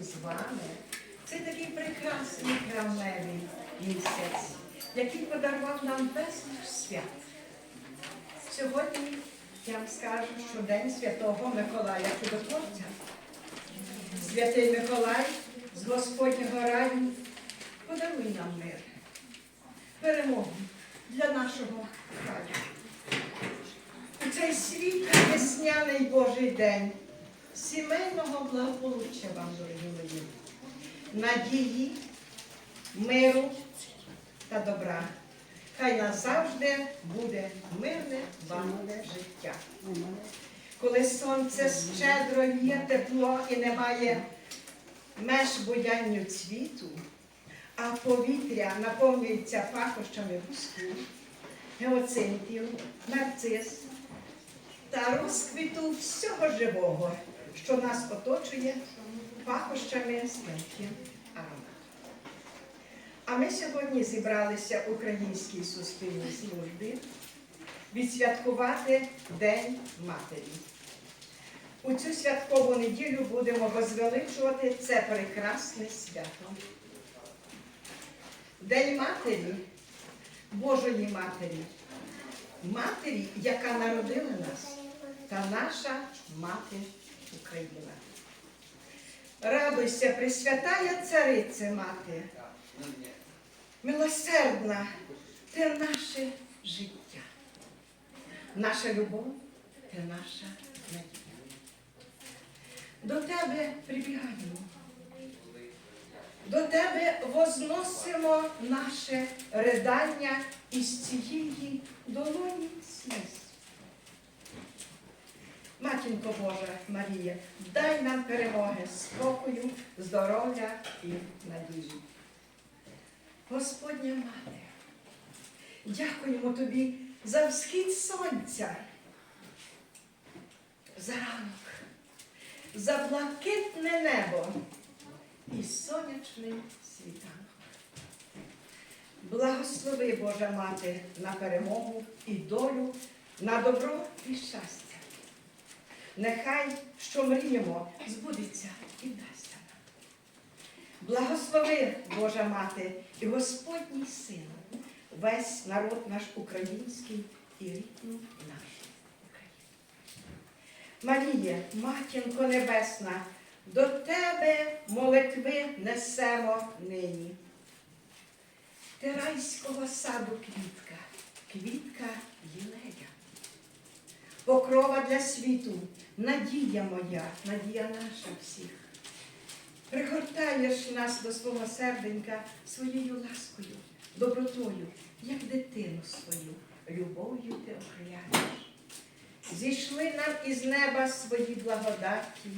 із вами. Це такий прекрасний травневий місяць, який подарував нам безліч свят. Сьогодні я вам скажу, що День Святого Миколая Чудотворця. Святий Миколай з Господнього раю подаруй нам мир, перемогу для нашого краю. У цей світлий весняний Божий день сімейного благополуччя вам, дорогі мої, надії, миру та добра. Хай назавжди буде мирне вам життя. Коли сонце щедро є тепло і немає меж буянню цвіту, а повітря наповнюється пахощами буску, геоцинтів, нарцис та розквіту всього живого, що нас оточує пахощами смерті аромату. А ми сьогодні зібралися в Українській суспільній службі відсвяткувати День Матері. У цю святкову неділю будемо возвеличувати це прекрасне свято. День Матері, Божої Матері, Матері, яка народила нас, та наша мати Україна. Радуйся, Пресвятая Царице Мати, милосердна, ти наше життя, наша любов ти наша надія. До тебе прибігаємо, до тебе возносимо наше ридання із цієї долоні сліз. Матінко Божа Марія, дай нам перемоги, спокою, здоров'я і надії. Господня Мати, дякуємо тобі за всхід сонця, за ранок, за блакитне небо і сонячний світанок. Благослови, Божа Мати, на перемогу і долю, на добро і щастя. Нехай, що мріємо, збудеться і вдасться нам. Благослови, Божа Мати, і Господній Син, весь народ наш український і рідну нашу Україну. Маріє, матінко небесна, до тебе молитви несемо нині. Ти райського саду квітка, квітка єлея. Покрова для світу, надія моя, надія наша всіх. Пригортаєш нас до свого серденька своєю ласкою, добротою, як дитину свою, любов'ю ти охороняєш. Зійшли нам із неба свої благодаті,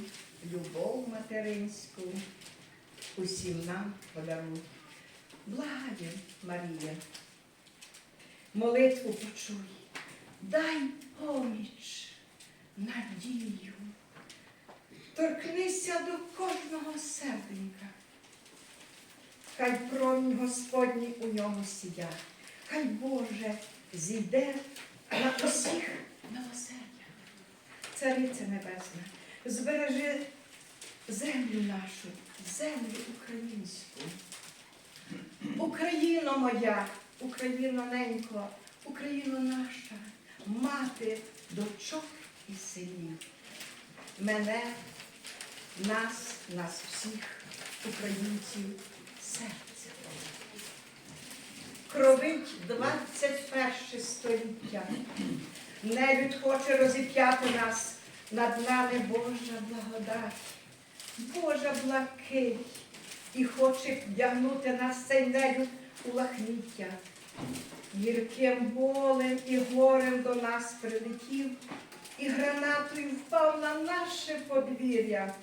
любов материнську, усім нам подаруй. Благає, Марія, молитву почуй, дай поміч, надію. Торкнися до кожного серденька. Хай промінь Господній у ньому сія, хай Боже зійде на усіх милосердя. Цариця Небесна, збережи землю нашу, землю українську. Україно моя, Україно ненько, Україно наша, мати дочок і синів. Мене, нас, нас всіх, українців, серце. Кровить 21 століття. Нелюд хоче розіп'яти нас, над нами Божа благодать, Божа блакить, і хоче вдягнути нас цей нелюд у лахміття. Гірким болем і горем до нас прилетів, і гранатою впав на наше подвір'я.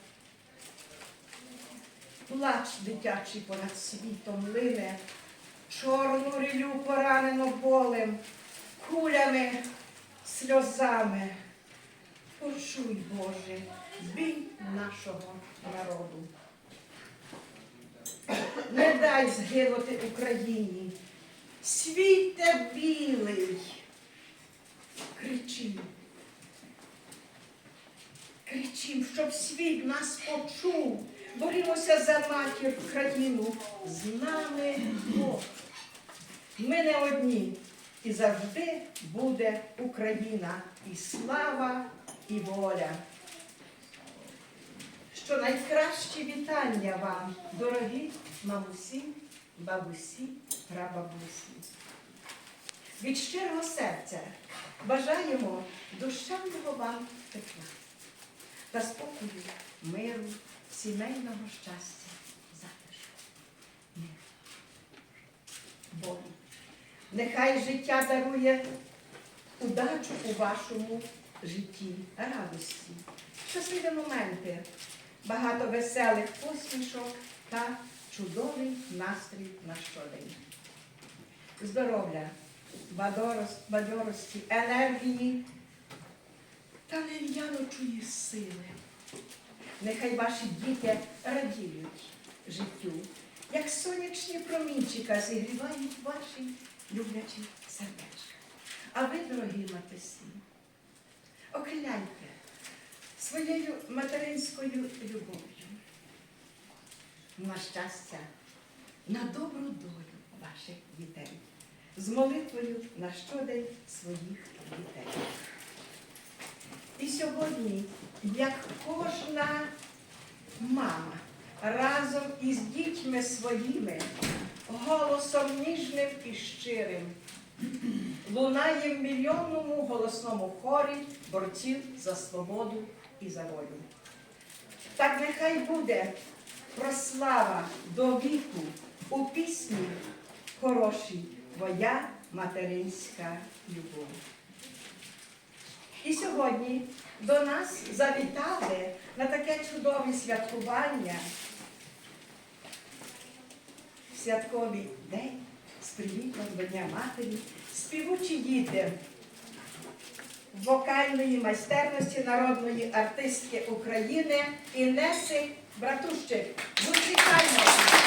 Плач дитячий понад світом лине, чорну рілю поранено болем, кулями, сльозами. Почуй, Боже, бій нашого народу. Не дай згинути Україні. Світе білий. Кричи. Кричим, щоб світ нас почув, борімося за матір країну. З нами Бог. Ми не одні. І завжди буде Україна. І слава, і воля. Що найкращі вітання вам, дорогі мамусі, бабусі, прабабусі. Від щирого серця бажаємо душевного вам тепла та спокою, миру, сімейного щастя, затишку. Богу. Нехай життя дарує удачу у вашому житті, радості, щасливі моменти, багато веселих посмішок та чудовий настрій на щодень. Здоров'я, бадьорості, енергії та сили. Нехай ваші діти радіють життю, як сонячні промінчика зігрівають ваші люблячі сердечка. А ви, дорогі матусі, окриляйте своєю материнською любов'ю на щастя, на добру долю ваших дітей, з молитвою на щодень своїх дітей. Сьогодні, як кожна мама разом із дітьми своїми, голосом ніжним і щирим, лунає в мільйонному голосному хорі борців за свободу і за волю. Так нехай буде прослава до віку у пісні хорошій твоя материнська любов. І сьогодні до нас завітали на таке чудове святкування. Святковий день з привітом до Дня Матері, співучі діти вокальної майстерності народної артистки України Інеси Братущик. Зустрічаємо!